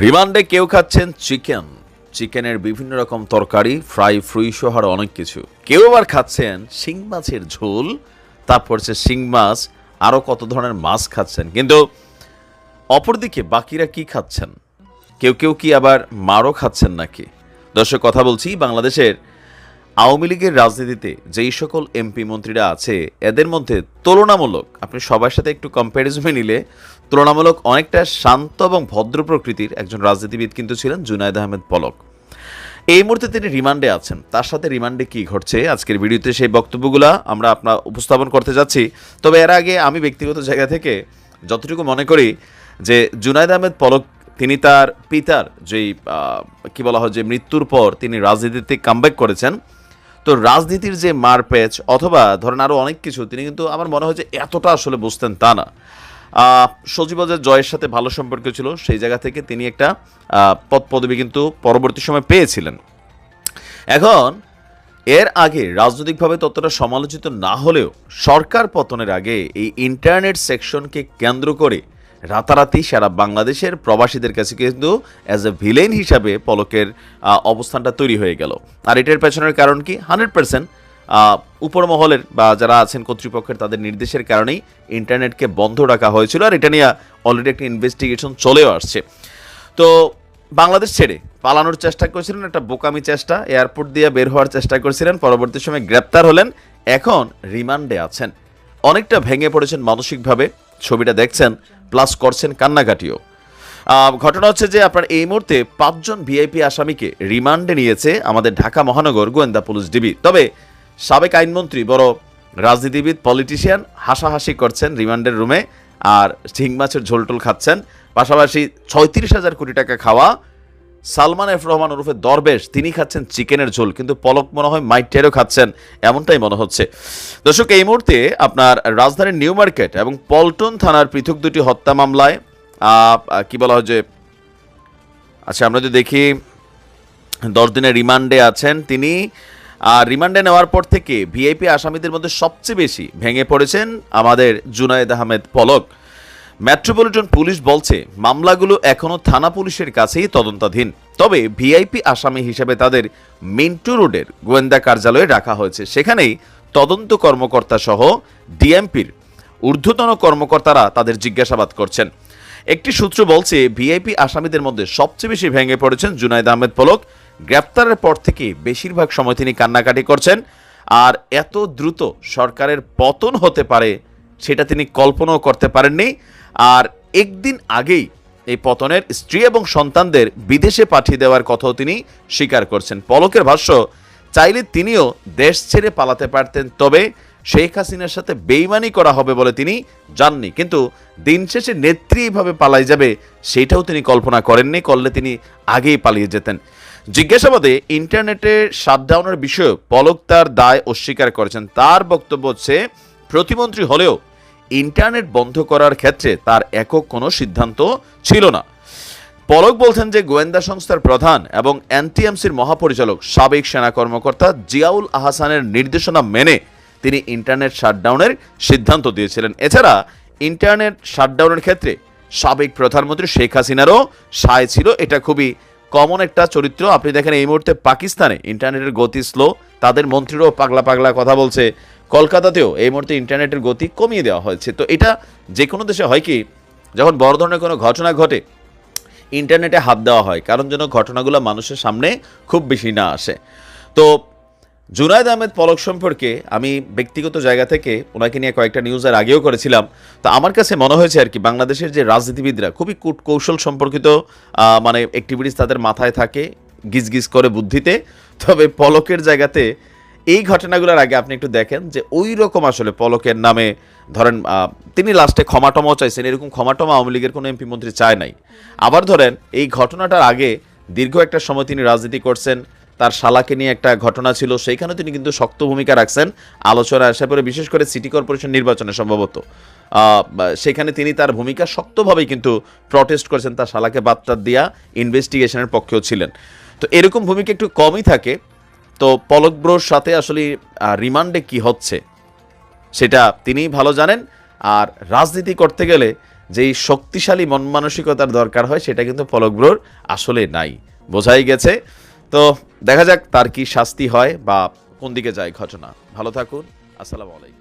রিমান্ডে কেউ খাচ্ছেন চিকেন। চিকেনের বিভিন্ন রকম তরকারি, ফ্রাই, ফ্রুই সহ আরও অনেক কিছু। কেউ আবার খাচ্ছেন শিং মাছের ঝোল তারপর হচ্ছে শিং মাছ আরও কত ধরনের মাছ খাচ্ছেন। কিন্তু অপরদিকে বাকিরা কি খাচ্ছেন? কেউ কেউ কি আবার মারও খাচ্ছেন নাকি? দর্শক, কথা বলছি বাংলাদেশের আওয়ামী লীগের রাজনীতিতে যেই সকল এমপি মন্ত্রীরা আছে, এদের মধ্যে তুলনামূলক, আপনি সবার সাথে একটু কম্প্যারিজনে নিলে তুলনামূলক অনেকটা শান্ত এবং ভদ্র প্রকৃতির একজন রাজনীতিবিদ কিন্তু ছিলেন জুনায়দ আহমেদ পলক। এই মুহূর্তে তিনি রিমান্ডে আছেন। তার সাথে রিমান্ডে কি ঘটছে আজকের ভিডিওতে সেই বক্তব্যগুলো আমরা আপনার উপস্থাপন করতে যাচ্ছি। তবে এর আগে আমি ব্যক্তিগত জায়গা থেকে যতটুকু মনে করি যে জুনায়দ আহমেদ পলক, তিনি তার পিতার যেই কি বলা হয় যে মৃত্যুর পর তিনি রাজনীতিতে কামব্যাক করেছেন। তো রাজনীতির যে মারপ্যাচ অথবা ধরেন আরও অনেক কিছু, তিনি কিন্তু আমার মনে হয় যে এতটা আসলে বুঝতেন তা না। সজীবজের জয়ের সাথে ভালো সম্পর্ক ছিল। সেই জায়গা থেকে তিনি একটা পদ পদবি কিন্তু পরবর্তী সময় পেয়েছিলেন। এখন, এর আগে রাজনৈতিকভাবে ততটা সমালোচিত না হলেও সরকার পতনের আগে এই ইন্টারনেট সেকশনকে কেন্দ্র করে রাতারাতি সারা বাংলাদেশের প্রবাসীদের কাছে কিন্তু অ্যাজ এ ভিলেন হিসাবে পলকের অবস্থানটা তৈরি হয়ে গেল। আর এটার পেছনের কারণ কি? হান্ড্রেড পার্সেন্ট উপর মহলের বা যারা আছেন কর্তৃপক্ষের তাদের নির্দেশের কারণেই ইন্টারনেটকে বন্ধ রাখা হয়েছিল আর এটা নিয়ে অলরেডি একটা ইনভেস্টিগেশন চলেও আসছে। তো বাংলাদেশ ছেড়ে পালানোর চেষ্টা করেছিলেন, একটা বোকামি চেষ্টা, এয়ারপোর্ট দিয়ে বের হওয়ার চেষ্টা করেছিলেন, পরবর্তী সময় গ্রেপ্তার হলেন, এখন রিমান্ডে আছেন। অনেকটা ভেঙে পড়েছেন মানসিকভাবে, ছবিটা দেখছেন প্লাস করছেন কান্নাকাটিও। ঘটনা হচ্ছে যে আপনার এই মুহূর্তে পাঁচজন ভিআইপি আসামিকে রিমান্ডে নিয়েছে আমাদের ঢাকা মহানগর গোয়েন্দা পুলিশ ডিবি। তবে সাবেক আইনমন্ত্রী, বড় রাজনীতিবিদ পলিটিশিয়ান হাসাহাসি করছেন রিমান্ডের রুমে আর শিং মাছের ঝোলটোল খাচ্ছেন। পাশাপাশি ছয়ত্রিশ হাজার কোটি টাকা খাওয়া সালমান এফ রহমান ওরফে দরবেশ, তিনি খাচ্ছেন চিকেনের ঝোল, কিন্তু পলক মনে হয় মাইটেরও খাচ্ছেন, এমনটাই মনে হচ্ছে। দর্শক, এই মুহূর্তে আপনার রাজধানীর নিউ মার্কেট এবং পল্টন থানার পৃথক দুটি হত্যা মামলায় কি বলা হয় যে আচ্ছা আমরা যদি দেখি, দশ দিনের রিমান্ডে আছেন তিনি আর রিমান্ডে নেওয়ার পর থেকে ভিআইপি আসামিদের মধ্যে সবচেয়ে বেশি ভেঙে পড়েছেন আমাদের জুনায়েদ আহমেদ পলক। মেট্রোপলিটন পুলিশ বলছে, মামলাগুলো এখনও থানা পুলিশের কাছেই তদন্তাধীন। তবে ভিআইপি আসামি হিসেবে তাদের মিন্টু রোডের গোয়েন্দা কার্যালয়ে রাখা হয়েছে। সেখানেই তদন্ত কর্মকর্তা সহ ডিএমপির ঊর্ধ্বতন কর্মকর্তারা তাদের জিজ্ঞাসাবাদ করছেন। একটি সূত্র বলছে, ভিআইপি আসামিদের মধ্যে সবচেয়ে বেশি ভেঙে পড়েছেন জুনাইদ আহমেদ পলক। গ্রেপ্তারের পর থেকে বেশিরভাগ সময় তিনি কান্নাকাটি করছেন। আর এত দ্রুত সরকারের পতন হতে পারে, সেটা তিনি কল্পনাও করতে পারেননি। আর একদিন আগেই এই পতনের স্ত্রী এবং সন্তানদের বিদেশে পাঠিয়ে দেওয়ার কথাও তিনি স্বীকার করছেন। পলকের ভাষ্য, চাইলে তিনিও দেশ ছেড়ে পালাতে পারতেন, তবে শেখ হাসিনার সাথে বেইমানি করা হবে বলে তিনি জাননি। কিন্তু দিন শেষে নেত্রী এইভাবে পালাই যাবে, সেটাও তিনি কল্পনা করেননি, করলে তিনি আগেই পালিয়ে যেতেন। জিজ্ঞাসাবাদে ইন্টারনেটের শাটডাউনের বিষয়ে পলক তার দায় অস্বীকার করেছেন। তার বক্তব্য হচ্ছে, প্রতিমন্ত্রী হলেও ইন্টারনেট বন্ধ করার ক্ষেত্রে তার একক কোনো সিদ্ধান্ত ছিল না। পলক বলছেন যে, গোয়েন্দা সংস্থার প্রধান এবং এনটিএমসির মহাপরিচালক, সাবেক সেনা কর্মকর্তা জিয়াউল আহসানের নির্দেশনা মেনে তিনি ইন্টারনেট শাটডাউনের সিদ্ধান্ত দিয়েছিলেন। এছাড়া ইন্টারনেট শাটডাউনের ক্ষেত্রে সাবেক প্রধানমন্ত্রী শেখ হাসিনারও সায় ছিল। এটা খুবই কমন একটা চরিত্র। আপনি দেখেন এই মুহূর্তে পাকিস্তানে ইন্টারনেটের গতি স্লো তাদের মন্ত্রীরও পাগলা পাগলা কথা বলছে। কলকাতাতেও এই মুহূর্তে ইন্টারনেটের গতি কমিয়ে দেওয়া হয়েছে। তো এটা যে কোনো দেশে হয় কি, যখন বড় ধরনের কোনো ঘটনা ঘটে ইন্টারনেটে হাত দেওয়া হয়। কারণ যেন ঘটনাগুলো মানুষের সামনে খুব বেশি না আসে। তো জুনায়দ আহমেদ পলক সম্পর্কে আমি ব্যক্তিগত জায়গা থেকে ওনাকে নিয়ে কয়েকটা নিউজ আর আগেও করেছিলাম। তো আমার কাছে মনে হয়েছে আর কি, বাংলাদেশের যে রাজনীতিবিদরা খুবই কূট কৌশল সম্পর্কিত মানে অ্যাক্টিভিটিস তাদের মাথায় থাকে, গিজ গিজ করে বুদ্ধিতে। তবে পলকের জায়গাতে এই ঘটনাগুলোর আগে আপনি একটু দেখেন যে ওই রকম আসলে পলকের নামে ধরেন তিনি লাস্টে ক্ষমাটমাও চাইছেন, এরকম ক্ষমাটমা আওয়ামী লীগের কোনো এমপি মন্ত্রী চায় নাই। আবার ধরেন, এই ঘটনাটার আগে দীর্ঘ একটা সময় তিনি রাজনীতি করছেন তার শালাকে নিয়ে একটা ঘটনা ছিল, সেইখানে তিনি কিন্তু শক্ত ভূমিকা রাখছেন। আলোচনা আসা পরে বিশেষ করে সিটি কর্পোরেশন নির্বাচনে সম্ভবত। সেখানে তিনি তার ভূমিকা শক্তভাবেই কিন্তু প্রটেস্ট করেছেন, তার শালাকে বার্তা দিয়া ইনভেস্টিগেশনের পক্ষেও ছিলেন। তো এরকম ভূমিকা একটু কমই থাকে। তো পলক ব্রোর সাথে আসলে রিমান্ডে কি হচ্ছে, সেটা তিনিই ভালো জানেন। আর রাজনীতি করতে গেলে যেই শক্তিশালী মন মানসিকতার দরকার হয়, সেটা কিন্তু পলক ব্রোর আসলে নাই। বোঝাই গেছে। তো দেখা যাক তার কি শাস্তি হয় বা কোন দিকে যায় ঘটনা। ভালো থাকুন, আসসালামু আলাইকুম।